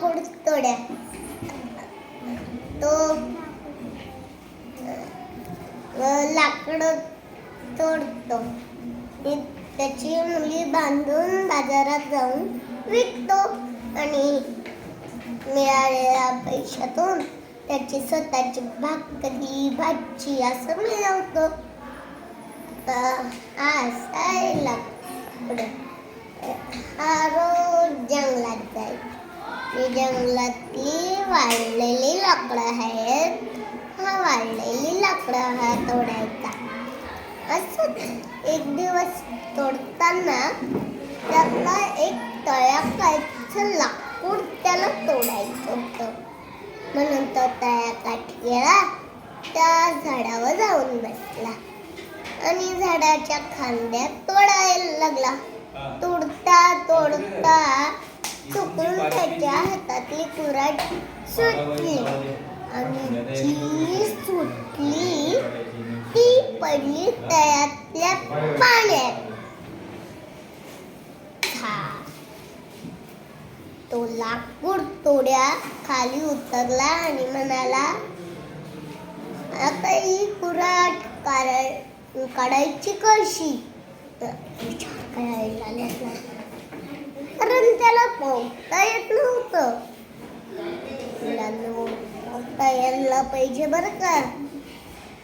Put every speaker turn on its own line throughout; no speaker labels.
लाकूड तोड्या तो लाकडं तोडतो त्याची मुली बांधून बाजारात जाऊन विकतो आणि मिळालेल्या पैशातून त्याची स्वतःची भाकरी भाजी असं मिळवतो असायला हा रोज जंगलात जाय ही जंगलातली वाळलेली लाकडं आहेत हा वाळलेली लाकडं हा तोडायचा असंच एक दिवस तोडताना त्याला एक तळ्याकाठचं लाकूड त्याला तोडायचं होतं म्हणून तो तळ्याकाठी गेला त्या झाडावर जाऊन बसला आणि झाडाच्या खांद्यात तोडायला लागला तोडता तोडता चुकून त्याच्या हातातली कुराट सुटली. आणि जी सुटली ती पडली तळ्यातल्या पाण्यात. तो लाकूड तोड्या खाली उतरला आणि म्हणाला आता ही कुराट काढायची कशी विचार करायला लागला कारण त्याला पोहता येत नव्हतं. पोहता यायला पाहिजे बरं का?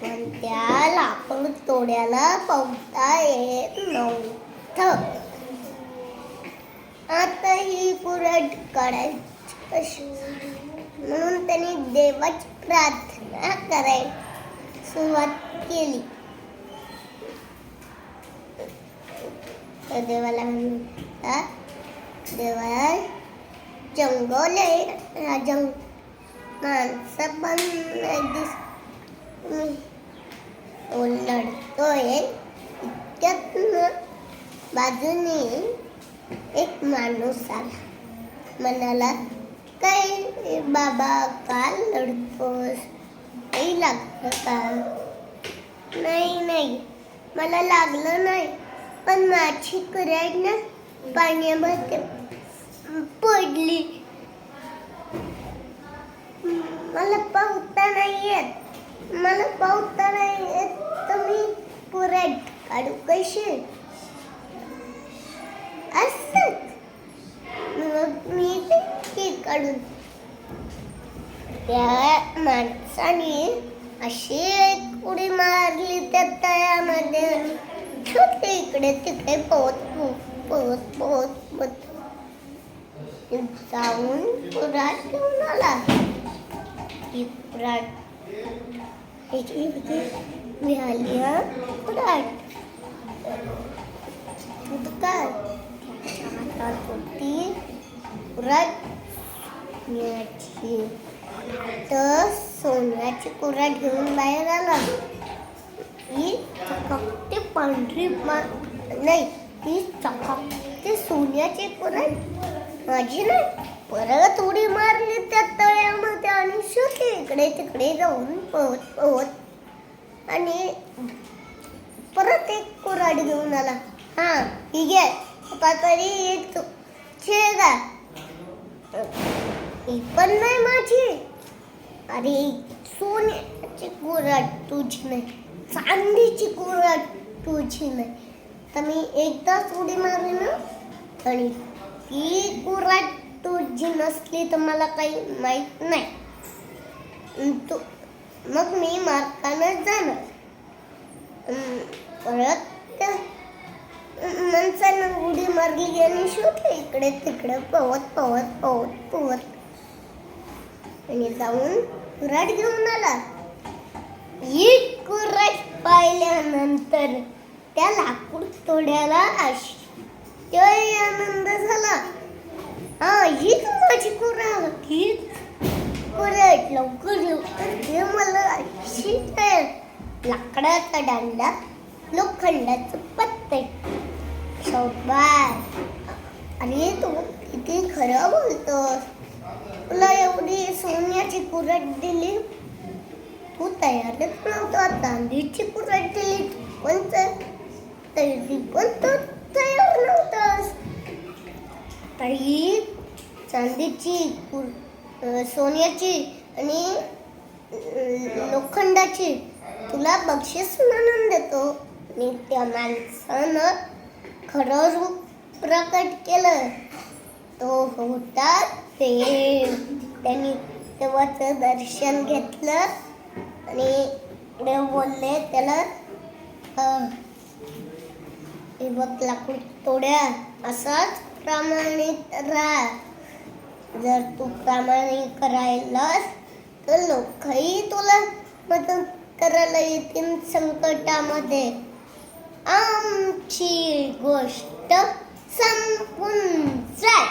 पण त्या लाकूड तोड्याला पोहता येत नव्हतं. आता ही पुरट काढायची कशी? म्हणून त्यांनी देवाची प्रार्थना करायला सुरुवात केली. तर देवाला म्हणतात देवाय जंगल आहे जंग माणसं पण एक दिवस मी लढतोय इतक्यात बाजूने एक माणूस आला म्हणाला काय बाबा का लढतोस काही लागलं का नाही नाही मला लागलं नाही पण माझी कुऱ्हाड ना पाण्यामध्ये पडली. मला पावता नाही येत. मला पावता नाही येत तर मी पुरेट काढू कशी? असंच. मग मी ते केक काढून त्या माणसाने अशी एक उडी मारली त्या तळ्यामध्ये. इकडे तिकडे पोहत पोहत पोहत पोहत पोहत. जाऊन पुरात घेऊन आला. ही कुराट मिळाली हा कुराट त्याच्या होती. पुरात मिळायची तर सोन्याची कुराट घेऊन बाहेर आला. ही चकाकते पांढरी मा नाही ही चकाकते सोन्याची कुराट माझी ना परत उडी मारली त्या तळ्यामध्ये आणि शेवटी इकडे तिकडे जाऊन पोहत पोहत आणि परत एक कुराड घेऊन आला. हा ही घ्या आता तरी एक तू. छे ही पण नाही माझी. अरे सोन्याची कुराड तुझी नाही. चांदीची कुराड तुझी नाही. तर मी एकदाच उडी मारली ना आणि ती कुराड तुझी नसली तर मला काही माहीत नाही. तू मग मी मार्कानं जाणार. परत त्या माणसानं उडी मारली आणि शोधलं इकडे तिकडे पवत पवत पवत पवत आणि जाऊन कुऱ्हाड घेऊन आला. ही कुऱ्हाड पाहिल्यानंतर त्या लाकूड तोड्याला तेव्हाही आनंद झाला. हा हीच माझी कुऱ्हाड हीच कुऱ्हाड लवकर लवकर दे मला अशी काय लाकडाचा दांडा लोखंडाचं पत्ते. शोभात आणि तू किती खरं बोलतोस. तुला एवढी सोन्याची कुरट दिली. तू तयारच नव्हता. चांदीची कुरट दिली. पण तर तरी पण तू तयार काही चांदीची कुर- सोन्याची आणि लोखंडाची. तुला बक्षीस म्हणून देतो. आणि त्या माणसानं खरं रूप प्रकट केलं. तो होता ते त्यांनी देवाचं दर्शन घेतलं आणि पुढे बोलले त्याला अं, हे बघ लाकूड तोड्या असाच प्रामाणिक राहा. जर तू प्रामाणिक राहिलास तर लोकही तुला मदत करायला येतील संकटामध्ये. आमची गोष्ट संपून जाय